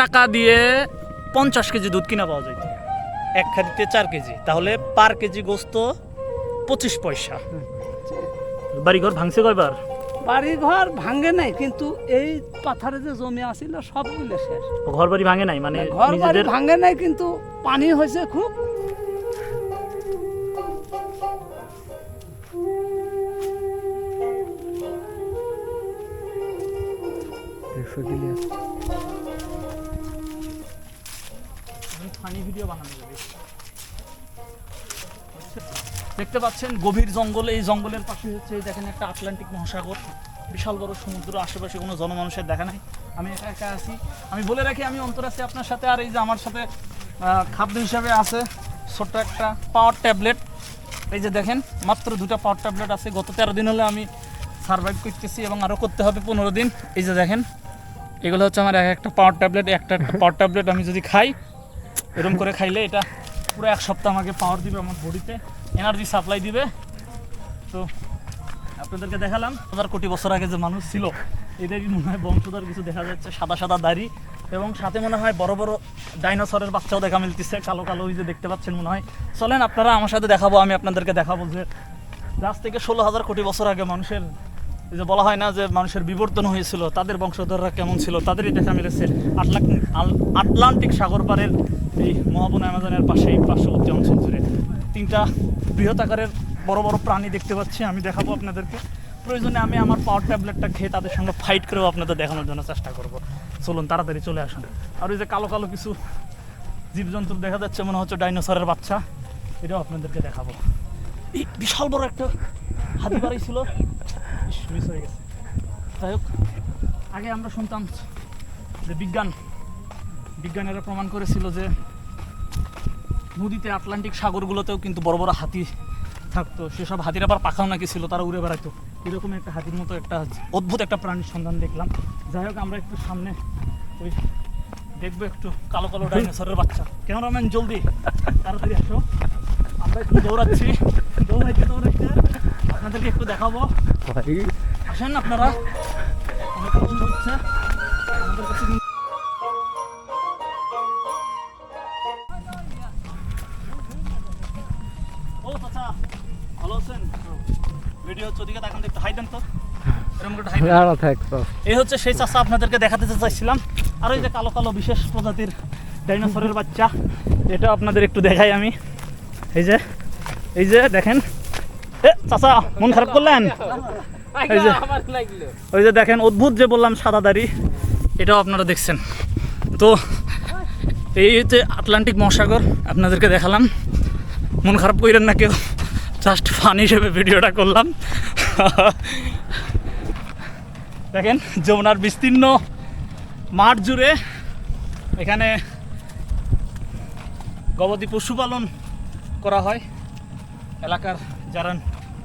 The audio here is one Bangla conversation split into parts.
টাকা দিয়ে পঞ্চাশ কেজি দুধ কিনা পাওয়া যেত এক খাদিতে চার কেজি। তাহলে পার কেজি গোস্ত পঁচিশ পয়সা। বাড়িঘর ভাঙছে কয়বার? বাড়ি ঘর ভাঙে নাই কিন্তু এই পাথারে যে জমি আছিল সবগুলো শেষ। ঘর বাড়ি ভাঙে নাই মানে ঘর বাড়ি ভাঙে নাই কিন্তু পানি হয়েছে খুব। ফানি ভিডিও বানানো যাবে। দেখতে পাচ্ছেন গভীর জঙ্গল, এই জঙ্গলের পাশে হচ্ছে এই দেখেন একটা আটলান্টিক মহাসাগর। বিশাল বড় সমুদ্র, আশেপাশে কোনো জনমানুষের দেখা নাই। আমি একা একা আছি। আমি বলে রাখি, আমি অন্তর আছি আপনার সাথে, আর এই যে আমার সাথে খাদ্য হিসাবে আছে ছোট্ট একটা পাওয়ার ট্যাবলেট। এই যে দেখেন, মাত্র দুটো পাওয়ার ট্যাবলেট আছে। গত তেরো দিন হলে আমি সার্ভাইভ করতেছি এবং আরও করতে হবে পনেরো দিন। এই যে দেখেন, এগুলো হচ্ছে আমার এক একটা পাওয়ার ট্যাবলেট, একটা একটা পাওয়ার ট্যাবলেট আমি যদি খাই এরকম করে খাইলে এটা পুরো এক সপ্তাহ আমাকে পাওয়ার দিবে আমার বডিতে এনার্জি সাপ্লাই দিবে। তো আপনাদেরকে দেখালাম, হাজার কোটি বছর আগে যে মানুষ ছিল এদেরই মনে হয় বংশধর কিছু দেখা যাচ্ছে, সাদা সাদা দাড়ি, এবং সাথে মনে হয় বড় বড় ডাইনোসরের বাচ্চাও দেখা মিলতেছে, কালো কালো ওই যে দেখতে পাচ্ছেন মনে হয়। চলেন আপনারা আমার সাথে দেখাবো, আমি আপনাদেরকে দেখাবো যে আজ থেকে ষোলো হাজার কোটি বছর আগে মানুষের যে বলা হয় না যে মানুষের বিবর্তন হয়েছিল, তাদের বংশধররা কেমন ছিল, তাদেরই দেখা মিলেছে আটলান্টিক আটলান্টিক সাগর পাড়ের এই মহাবন অ্যামাজনের পাশেই পার্শ্ববর্তী অঞ্চল জুড়ে। তিনটা বৃহৎ আকারের বড় বড় প্রাণী দেখতে পাচ্ছি, আমি দেখাবো আপনাদেরকে। প্রয়োজনে আমি আমার পাওয়ার ট্যাবলেটটা খেয়ে তাদের সঙ্গে ফাইট করেও আপনাদের দেখানোর জন্য চেষ্টা করব। চলুন, তাড়াতাড়ি চলে আসুন। আর ওই যে কালো কালো কিছু জীবজন্তু দেখা যাচ্ছে, মনে হচ্ছে ডাইনোসরের বাচ্চা, এটাও আপনাদেরকে দেখাবো। এই বিশাল বড় একটা হাতি বাড়ি ছিল। মিস হয়ে গেছে। যাই হোক, আগে আমরা শুনতাম যে বিজ্ঞান, বিজ্ঞানীরা প্রমাণ করেছিল যে নদীতে আটলান্টিক সাগরগুলোতেও কিন্তু বড় বড় হাতি থাকতো। সেসব হাতির আবার পাখাও নাকি ছিল, তারা উড়ে বেড়াতো এরকম একটা হাতির মতো একটা অদ্ভুত একটা প্রাণীর সন্ধান দেখলাম। যাই হোক, আমরা একটু সামনে ওই দেখব একটু কালো কালো ডাইনোসরের বাচ্চা। ক্যামেরাম্যান, জলদি, তাড়াতাড়ি আসো। আমরা একটু দৌড়াচ্ছি। দৌড়াইতে দৌড়াইতে আপনাদেরকে একটু দেখাবো। আসেন আপনারা। হচ্ছে আমাদের কাছে। এই হচ্ছে সেই চাষা আপনাদেরকে দেখাতে চাইছিলাম। আর ওই যে কালো কালো বিশেষ প্রজাতির ডাইনোসরের বাচ্চা এটা আপনাদের একটু দেখাই আমি। এই যে এই যে দেখেন চাচা, মন খারাপ করলেন? ওই যে দেখেন, অদ্ভুত যে বললাম, সাদা দাড়ি, এটাও আপনারা দেখছেন। তো, এই হচ্ছে আটলান্টিক মহাসাগর, আপনাদেরকে দেখালাম। মন খারাপ করেন না কেউ, জাস্ট ফান হিসেবে ভিডিওটা করলাম। দেখেন, যমুনার বিস্তীর্ণ মাঠ জুড়ে এখানে গবাদি পশুপালন করা হয়। এলাকার যারা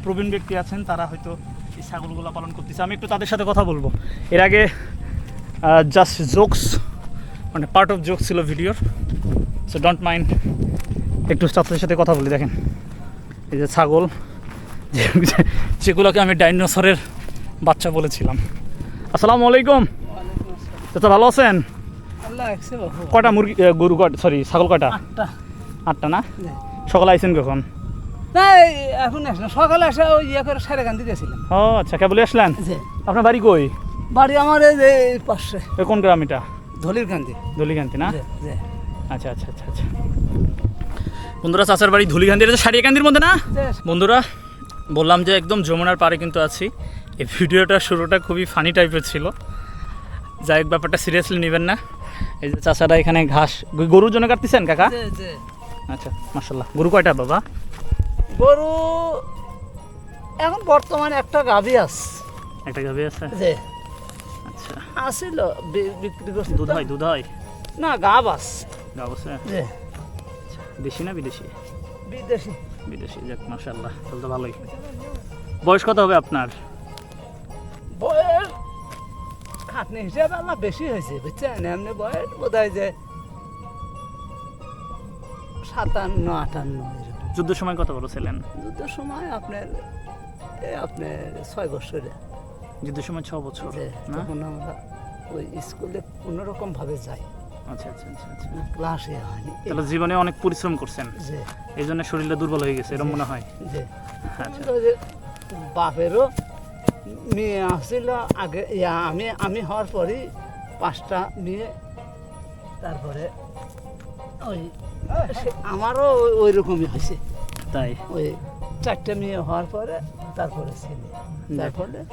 প্রবীণ ব্যক্তি আছেন তারা হয়তো এই ছাগলগুলো পালন করতেছে। আমি একটু তাদের সাথে কথা বলব। এর আগে জাস্ট জোকস মানে পার্ট অফ জোকস ছিল ভিডিওর সো ডোন্ট মাইন্ড একটু তাদের সাথে কথা বলি দেখেন। এই যে ছাগল যে- যেগুলোকে আমি ডাইনোসরের বাচ্চা বলেছিলাম। আসসালামু আলাইকুম। চাচা ভালো আছেন? আল্লাহ কটা মুরগি গরু কটা সরি ছাগল কটা আটটা। আটটা না? সকালে আইছেন কখন? না এখন আসলাম। সকালে আসা ওই ইয়ে করে সাড়ে গান দিতেছিলাম ও আচ্ছা আসলেন? আপনার বাড়ি কই? বাড়ি আমার এই যে এই পাশে। এ কোন গ্রাম এটা? ধলির না। আচ্ছা আচ্ছা আচ্ছা আচ্ছা। বন্ধুরা চাচার বাড়ি ধুলিকান্দি এটা সারিয়াকান্দির মধ্যে না? বন্ধুরা বললাম যে একদম যমুনার পাড়ে কিন্তু আছি। এই ভিডিওটা শুরুটা খুবই ফানি টাইপের ছিল। যাই হোক ব্যাপারটা সিরিয়াসলি নেবেন না। এই যে চাচারা এখানে ঘাস গরুর জন্য কাটতেছেন কাকা। আচ্ছা মার্শাল্লাহ গরু কয়টা বাবা? গরু এখন বর্তমানে একটা গাভি আছে। একটা গাভি আছে? যে আচ্ছা। আসিল বিক্রি করছি দুধ হয় দুধ হয়? না গাভ আছে। গাভ আছে? যে দেশি না বিদেশি? বিদেশি। বিদেশি যাক মার্শাল্লাহ তাহলে তো ভালোই। বয়স কত হবে আপনার? বয়স খাটনি হিসেবে আমার বেশি হয়েছে বুঝছেন? এমনি বয়স বোধ হয় যে সাতান্ন আটান্ন যুদ্ধের সময় কত বড় ছিলেন? যুদ্ধের সময় আপনার আপনার ছয় বছরে। যুদ্ধের সময় ছ বছর তখন আমরা ওই স্কুলে কোনোরকম ভাবে যাই। আচ্ছা আচ্ছা আচ্ছা ক্লাসে হয়নি। তাহলে জীবনে অনেক পরিশ্রম করছেন। এই জন্য শরীরটা দুর্বল হয়ে গেছে এরকম মনে হয়? বাপেরও মেয়ে আসছিল আগে আমি আমি হওয়ার পরই পাঁচটা মেয়ে তারপরে ওই আমারও ওই- রকমই হয়েছে। তাই? ওই চারটে মেয়ে হওয়ার পরে তারপরে ছেলে। তারপরে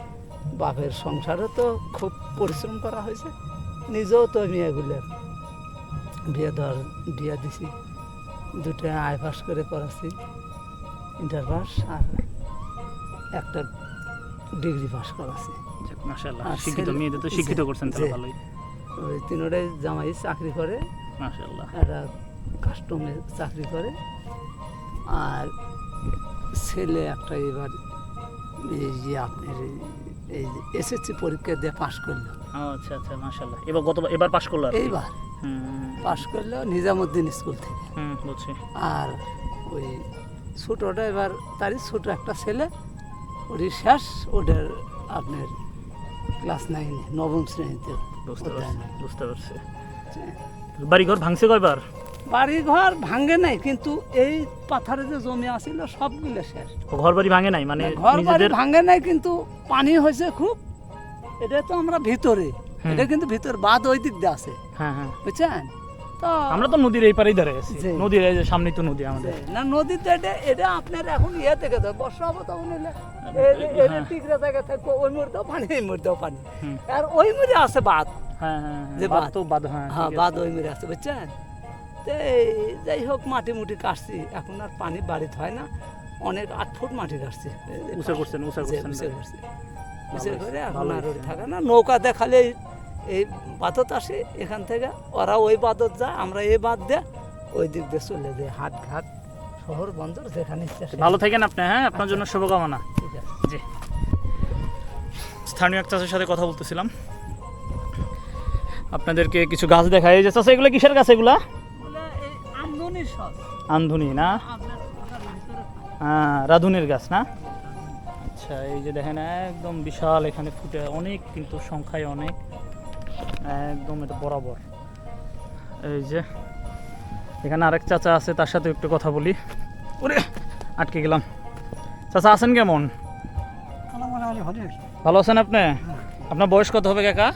বাপের সংসারে তো খুব পরিশ্রম করা হয়েছে। নিজেও তো মেয়েগুলো বিয়ে ধর বিয়ে দিছি। দুটো আই পাস করে করাছি ইন্টার পাস আর একটা ডিগ্রি পাস করাছি। মাশাআল্লাহ। শিক্ষিত মেয়েদের তো শিক্ষিত করছেন তাহলে ভালোই। ওই তিনোটাই জামাই চাকরি করে। মাশাআল্লাহ। একটা কাস্টমে চাকরি করে আর ছেলে একটা এবার এই যে আপনার এই- এসএসসি পরীক্ষা দিয়ে পাশ করল। আচ্ছা আচ্ছা মাশাআল্লাহ। এবার গত এবার পাশ করল এইবার পাশ করল নিজামুদ্দিন স্কুল থেকে। বুঝছি। আর ওই ছোটোটা এবার তারই ছোটো একটা ছেলে ওরই শেষ ওটার আপনার ক্লাস নাইনে নবম শ্রেণীতে বুঝতে পারছি বুঝতে পারছি। হচ্ছে। বাড়ি ঘর ভাঙছে কয়বার? বাড়ি ঘর ভাঙে নাই কিন্তু এই পাথারে যে জমি আছিল সবগুলো শেষ। ঘর বাড়ি ভাঙে নাই মানে ঘর বাড়ি ভাঙে নাই কিন্তু পানি হয়েছে খুব। এটা তো আমরা ভিতরে এটা কিন্তু ভিতর বাদ ওই দিক দিয়ে আছে। হ্যাঁ হ্যাঁ। বুঝছেন? তো আমরা তো নদীর এই পারেই আছি। নদীর এই যে সামনেই তো নদী আমাদের। না নদীতে এটা এটা আপনার এখন ইয়ে থেকে তো বর্ষা হবে তখন হলে এটা হ্যাঁ। টিকরা জায়গা থাকবে ওই মুহূর্তেও পানি এই মুহূর্তেও পানি। আর ওই মুড়ে আছে বাদ হ্যাঁ হ্যাঁ যে হ্যাঁ বাদ বাদ। তো বাদ হ্যাঁ হ্যাঁ বাদ ওই মুড়ে আছে বুঝছেন? তো এই- যাই হোক মাটি মুটি কাটছি। এখন আর পানি বাড়িতে হয় না। অনেক আট ফুট মাটি কাটছি। উঁচা করছেন উঁচা করছেন উঁচে করছি। উঁচে করে এখন আর থাকে না। নৌকা দেখালে এই- বাদত আসে এখান থেকে। ওরা ওই বাদত যায় আমরা এই বাদ দিয়ে ওই দিক দিয়ে চলে যাই। হাট ঘাট শহর বন্দর যেখানে ভালো থাকেন আপনি হ্যাঁ? আপনার জন্য শুভকামনা। ঠিক আছে। জি। স্থানীয় এক চাষের সাথে কথা বলতেছিলাম। আপনাদেরকে কিছু গাছ দেখায় এই যে চাষা এগুলো কিসের গাছ এগুলা? আন্ধুনি না? আপনার হ্যাঁ রাধুনির গাছ না? আচ্ছা এই যে দেখেন একদম বিশাল এখানে ফুটে অনেক কিন্তু সংখ্যায় অনেক। একদম এটা বরাবর। এই যে এখানে আরেক চাচা আছে তার সাথে একটু কথা বলি। ওরে আটকে গেলাম। চাচা আছেন কেমন? ভালো আছেন? আপনি? আপনার বয়স কত হবে কাকা?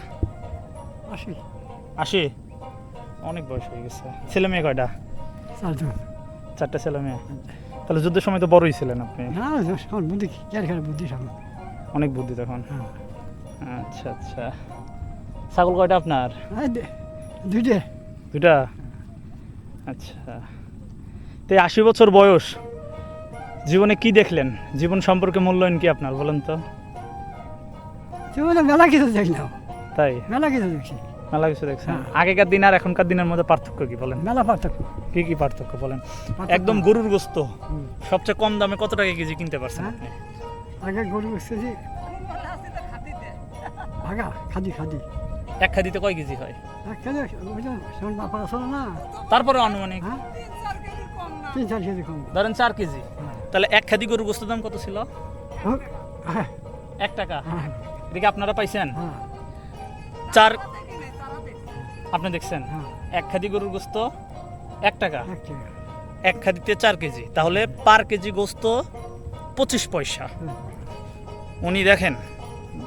আসি আশি? অনেক বয়স হয়ে গেছে। ছেলে মেয়ে কয়টা? চারজন। চারটা ছেলে মেয়ে। তাহলে যুদ্ধের সময় তো বড়ই ছিলেন আপনি। না বুদ্ধি যার বুদ্ধি সব অনেক বুদ্ধি তখন। হ্যাঁ। আচ্ছা আচ্ছা। ছাগল কয়টা আপনার? দুইটে। দুটা আচ্ছা। তো আশি বছর বয়স জীবনে কি দেখলেন? জীবন সম্পর্কে মূল্যায়ন কি আপনার বলেন তো। জীবনে মেলা কিছু দেখলাম। তাই? মেলা কিছু দেখছি। মেলা কিছু দেখছেন? হ্যাঁ। আগেকার দিন আর এখনকার দিনের মধ্যে পার্থক্য কি বলেন? মেলা পার্থক্য। কি কি পার্থক্য বলেন? একদম গরুর গোস্ত। সবচেয়ে কম দামে কত টাকা কেজি কিনতে পারছেন হ্যাঁ। আপনি? আগে গরু বসতেছি ভাগা খাদি খাদি। এক খাদিতে কয় কেজি হয়? যে তারপরে আনুমানিক? হ্যাঁ। তিন চার কেজি কম। ধরেন চার কেজি। তাহলে এক খাদি গরুর গোস্তের দাম কত ছিল? এক টাকা। এদিকে আপনারা পাইছেন? চার আপনি দেখছেন? এক খাদি গরুর গোস্ত এক টাকা। এক খাদিতে চার কেজি। তাহলে পার কেজি গোস্ত পঁচিশ পয়সা। উনি দেখেন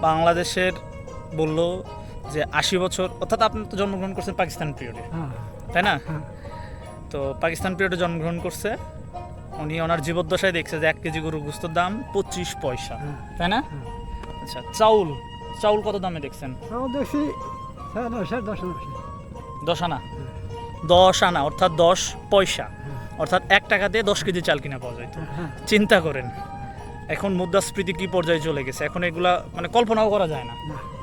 বাংলাদেশের বলল যে আশি বছর অর্থাৎ আপনি তো জন্মগ্রহণ করছেন পাকিস্তান পিরিয়ডে। হ্যাঁ। তাই না? হ্যাঁ। তো পাকিস্তান পিরিয়ডে জন্মগ্রহণ করছে। উনি ওনার জীবদ্দশায় দেখছে যে এক কেজি গরুর গোস্তর দাম পঁচিশ পয়সা। হ্যাঁ। তাই না। আচ্ছা চাউল। চাউল কত দামে দেখছেন? দেখছি দশ। দশ আনা। দশ আনা অর্থাৎ দশ পয়সা। অর্থাৎ এক টাকা দিয়ে দশ কেজি চাল কিনা পাওয়া যায় হ্যাঁ। চিন্তা করেন এখন মুদ্রাস্ফীতি কি পর্যায়ে চলে গেছে? এখন এগুলা মানে কল্পনাও করা যায় না।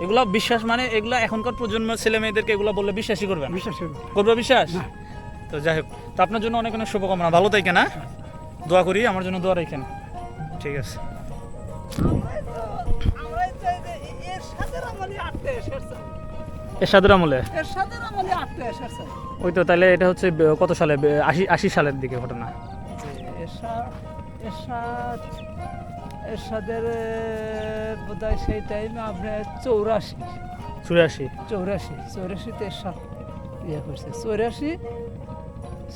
এগুলা বিশ্বাস মানে এগুলা এখনকার প্রজন্মের ছেলে মেয়েদেরকে এগুলা বললে বিশ্বাসই করবে বিশ্বাস করবে বিশ্বাস? তো যাই হোক তো আপনার জন্য অনেক অনেক শুভকামনা। ভালো তাই কেনা দোয়া করি আমার জন্য দোয়া রাখেন। ঠিক আছে। এরশাদের আমলে? ওই তো তাহলে এটা হচ্ছে কত সালে? আশি আশি সালের দিকে ঘটনা। এরশাদের বোধ হয় সেই টাইমে আপনার চৌরাশি। চুরাশি? চৌরাশি চৌরাশিতে এরশাদ ইয়ে করছে। চৌরাশি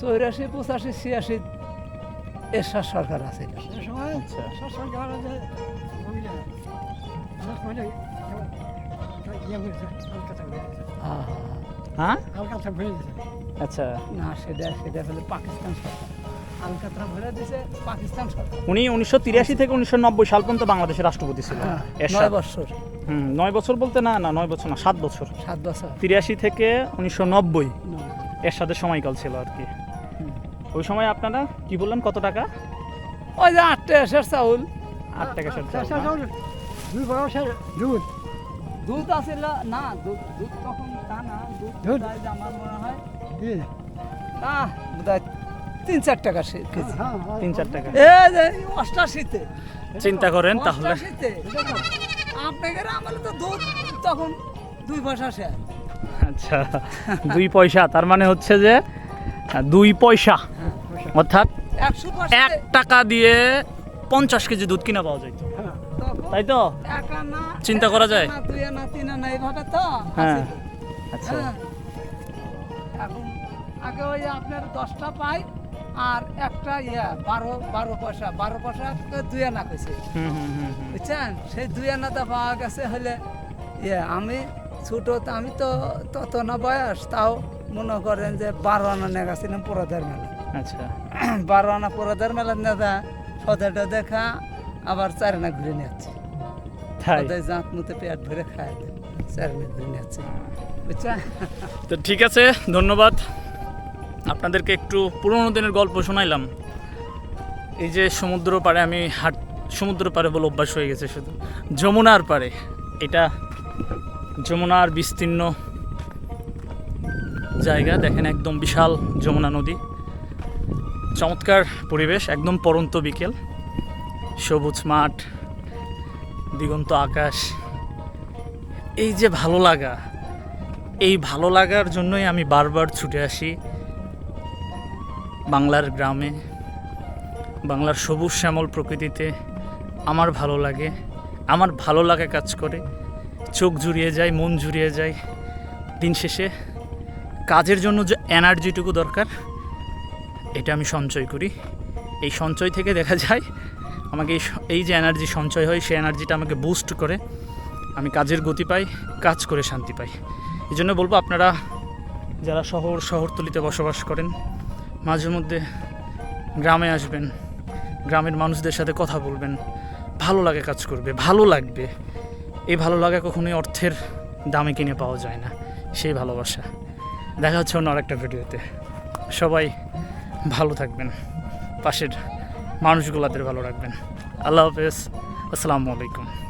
চৌরাশি পঁচাশি ছিয়াশি এরশাদ সরকার আছে। সময় আচ্ছা। সরকার হয়ে? হ্যাঁ? আচ্ছা। না সেটা সেটা হলো পাকিস্তান সরকার। আলকাতরা ভরে দিছে পাকিস্তান সরকার। উনি উনিশশো তিরাশি থেকে উনিশশো নব্বই সাল পর্যন্ত বাংলাদেশের রাষ্ট্রপতি ছিল হ্যাঁ। নয় বছর। হুম, নয় বছর বলতে না না নয় বছর না সাত বছর। সাত বছর। তিরাশি থেকে উনিশশো নব্বই এর সাথে সময়কাল ছিল আর কি। ওই সময় আপনারা কি বললেন কত টাকা? ওই যে চাউল। আট টাকা সের চাল, চাষা না? চাউল দুই বয়সের দুধ। দুধ আছিল না দুধ দুধ তখন তা না দুধ আমার মনে হয় না বোধহয় তিন চার টাকা সে কেজি। হ্যাঁ, হ্যাঁ, তিন চার টাকা। এ যে অষ্টাশিতে। চিন্তা করেন তাহলে। আপনাদের আমলে তো দুধ তখন দুই পয়সা সে আচ্ছা দুই পয়সা তার মানে হচ্ছে যে দুই পয়সা অর্থাৎ একশো এক টাকা দিয়ে পঞ্চাশ কেজি দুধ কিনা পাওয়া যায় হ্যাঁ। তাই তো চিন্তা করা যায়? হ্যাঁ। আচ্ছা হ্যাঁ। এখন আগে ওই আপনার দশটা পাই আর একটা ইয়া বারো বারো পয়সা বারো পয়সা দুই আনা কইছে। বুঝছেন সেই দুই আনাটা পাওয়া গেছে হলে ইয়ে আমি ছোট তো আমি তো তত না বয়স তাও মনে করেন যে বারো আনা নিয়ে গেছিলাম পুরাদের মেলা আচ্ছা বারো আনা পুরাদের মেলা নেতা সদাটা দেখা আবার চার আনা ঘুরে নিচ্ছে তাই? সদাই জাঁত মতো পেট ভরে খায় দেন চার আনা ঘুরে তো ঠিক আছে ধন্যবাদ। আপনাদেরকে একটু পুরোনো দিনের গল্প শোনাইলাম। এই যে সমুদ্র পাড়ে আমি হাট সমুদ্র পাড়ে বলে অভ্যাস হয়ে গেছে শুধু। যমুনার পাড়ে এটা যমুনার বিস্তীর্ণ জায়গা। দেখেন একদম বিশাল যমুনা নদী। চমৎকার পরিবেশ একদম পরন্ত বিকেল। সবুজ মাঠ দিগন্ত আকাশ, এই যে ভালো লাগা, এই ভালো লাগার জন্যই আমি বারবার ছুটে আসি বাংলার গ্রামে, বাংলার সবুজ শ্যামল প্রকৃতিতে। আমার ভালো লাগে, আমার ভালো লাগা কাজ করে। চোখ জুড়িয়ে যায়, মন জুড়িয়ে যায়। দিন শেষে কাজের জন্য যে এনার্জিটুকু দরকার, এটা আমি সঞ্চয় করি। এই সঞ্চয় থেকে দেখা যায় আমাকে এই যে এনার্জি সঞ্চয় হয়, সেই এনার্জিটা আমাকে বুস্ট করে, আমি কাজের গতি পাই, কাজ করে শান্তি পাই। এই জন্য বলব আপনারা যারা শহর, শহরতলিতে বসবাস করেন, মাঝে মধ্যে গ্রামে আসবেন, গ্রামের মানুষদের সাথে কথা বলবেন, ভালো লাগে কাজ করবে, ভালো লাগবে। এই ভালো লাগা কখনোই অর্থের দামে কিনে পাওয়া যায় না, সেই ভালোবাসা। দেখা হচ্ছে অন্য আরেকটা ভিডিওতে সবাই ভালো থাকবেন। পাশের মানুষগুলাদের ভালো রাখবেন। আল্লাহ হাফেজ। আসসালামু আলাইকুম।